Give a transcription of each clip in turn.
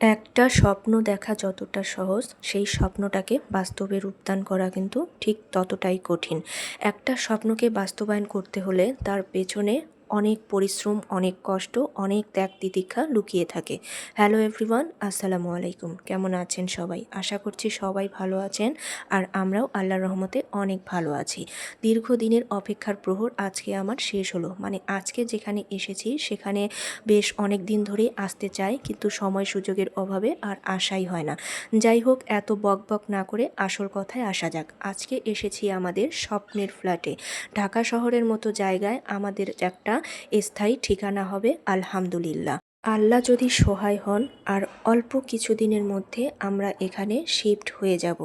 একটা স্বপ্ন দেখা যতটা সহজ, সেই স্বপ্নটাকে বাস্তবে রূপদান করা কিন্তু ঠিক ততটাই কঠিন। একটা স্বপ্নকে বাস্তবায়ন করতে হলে তার পেছনে অনেক পরিশ্রম, অনেক কষ্ট, অনেক ত্যাগ তিতিক্ষা লুকিয়ে থাকে। হ্যালো এভরিওয়ান আসসালামু আলাইকুম। কেমন আছেন সবাই? আশা করছি সবাই ভালো আছেন আর আমরাও আল্লাহর রহমতে অনেক ভালো আছি। দীর্ঘদিনের অপেক্ষার প্রহর আজকে আমার শেষ হলো। মানে আজকে যেখানে এসেছি সেখানে বেশ অনেক দিন ধরেই আসতে চাই, কিন্তু সময় সুযোগের অভাবে আর আসাই হয় না। যাই হোক, এত বক বক না করে আসল কথায় আসা যাক। আজকে এসেছি আমাদের স্বপ্নের ফ্ল্যাটে ঢাকা শহরের মতো জায়গায় আমাদের একটা স্থায়ী ঠিকানা হবে আলহামদুলিল্লাহ। আল্লাহ যদি সহায় হন আর অল্প কিছুদিনের মধ্যে আমরা এখানে শিফট হয়ে যাব।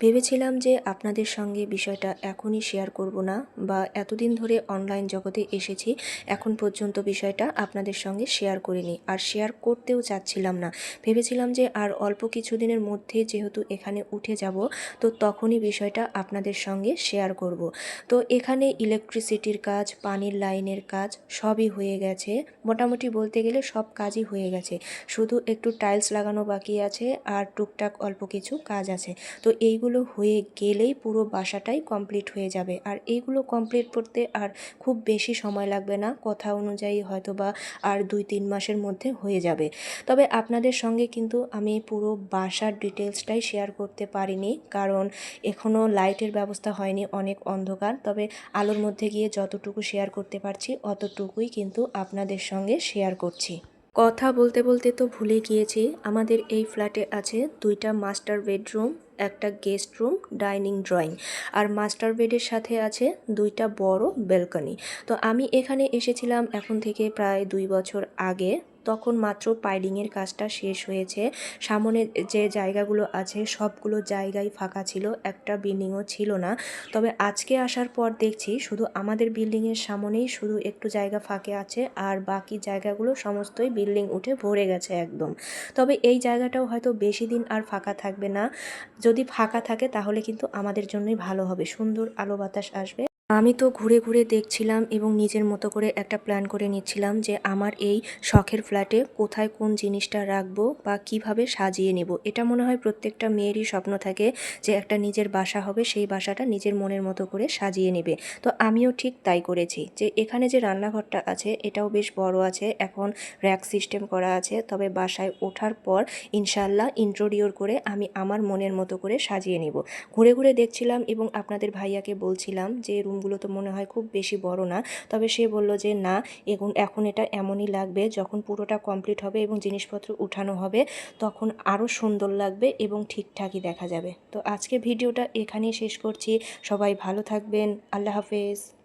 ভেবেছিলাম যে আপনাদের সঙ্গে বিষয়টা এখনই শেয়ার করব না বা এতদিন ধরে অনলাইন জগতে এসেছি, এখন পর্যন্ত বিষয়টা আপনাদের সঙ্গে শেয়ার করিনি আর শেয়ার করতেও চাচ্ছিলাম না। ভেবেছিলাম যে আর অল্প কিছুদিনের মধ্যে যেহেতু এখানে উঠে যাব, তো তখনই বিষয়টা আপনাদের সঙ্গে শেয়ার করব। তো এখানে ইলেকট্রিসিটির কাজ, পানির লাইনের কাজ সবই হয়ে গেছে। মোটামুটি বলতে গেলে সব কাজই হয়ে গেছে। শুধু একটু টাইলস লাগানো বাকি আছে আর টুকটাক অল্প কিছু কাজ আছে। তো এইগুলো হয়ে গেলেই পুরো বাসাটাই কমপ্লিট হয়ে যাবে। আর এইগুলো কমপ্লিট করতে আর খুব বেশি সময় লাগবে না। কথা অনুযায়ী হয়তো বা আর দুই তিন মাসের মধ্যে হয়ে যাবে। তবে আপনাদের সঙ্গে কিন্তু আমি পুরো বাসার ডিটেলসটাই শেয়ার করতে পারিনি। কারণ এখনও লাইটের ব্যবস্থা হয়নি, অনেক অন্ধকার। তবে আলোর মধ্যে গিয়ে যতটুকু শেয়ার করতে পারছি, অতটুকুই কিন্তু আপনাদের সঙ্গে শেয়ার করছি। কথা বলতে বলতে তো ভুলে গিয়েছি, আমাদের এই ফ্ল্যাটে আছে দুইটা মাস্টার বেডরুম, একটা গেস্ট রুম, ডাইনিং ড্রয়িং। আর মাস্টার বেডের সাথে আছে দুইটা বড় ব্যালকনি। তো আমি এখানে এসেছিলাম এখন থেকে প্রায় দুই বছর আগে। তখন মাত্র পাইলিংয়ের কাজটা শেষ হয়েছে। সামনে যে জায়গাগুলো আছে, সবগুলো জায়গায় ফাঁকা ছিল, একটা বিল্ডিংও ছিল না। তবে আজকে আসার পর দেখছি শুধু আমাদের বিল্ডিংয়ের সামনেই শুধু একটু জায়গা ফাঁকে আছে আর বাকি জায়গাগুলো সমস্তই বিল্ডিং উঠে ভরে গেছে একদম। তবে এই জায়গাটাও হয়তো বেশি দিন আর ফাঁকা থাকবে না। যদি ফাঁকা থাকে তাহলে কিন্তু আমাদের জন্যই ভালো হবে। সুন্দর আলো বাতাস আসবে। আমি তো ঘুরে ঘুরে দেখছিলাম এবং নিজের মতো করে একটা প্ল্যান করে নিচ্ছিলাম যে আমার এই শখের ফ্ল্যাটে কোথায় কোন জিনিসটা রাখব বা কীভাবে সাজিয়ে নেব। এটা মনে হয় প্রত্যেকটা মেয়েরই স্বপ্ন থাকে যে একটা নিজের বাসা হবে, সেই বাসাটা নিজের মনের মতো করে সাজিয়ে নেবে। তো আমিও ঠিক তাই করেছি যে এখানে যে রান্নাঘরটা আছে, এটাও বেশ বড় আছে, এখন র্যাক সিস্টেম করা আছে। তবে বাসায় ওঠার পর ইনশাল্লাহ ইন্ট্রোডিওর করে আমি আমার মনের মতো করে সাজিয়ে নেব। ঘুরে ঘুরে দেখছিলাম এবং আপনাদের ভাইয়াকে বলছিলাম যে রুম রুমগুলো তো মনে হয় খুব বেশি বড় না। তবে সে বলল যে, না এখন এখন এটা এমনই লাগবে, যখন পুরোটা কমপ্লিট হবে এবং জিনিসপত্র উঠানো হবে, তখন আরও সুন্দর লাগবে এবং ঠিকঠাকই দেখা যাবে। তো আজকে ভিডিওটা এখানেই শেষ করছি। সবাই ভালো থাকবেন। আল্লাহ হাফেজ।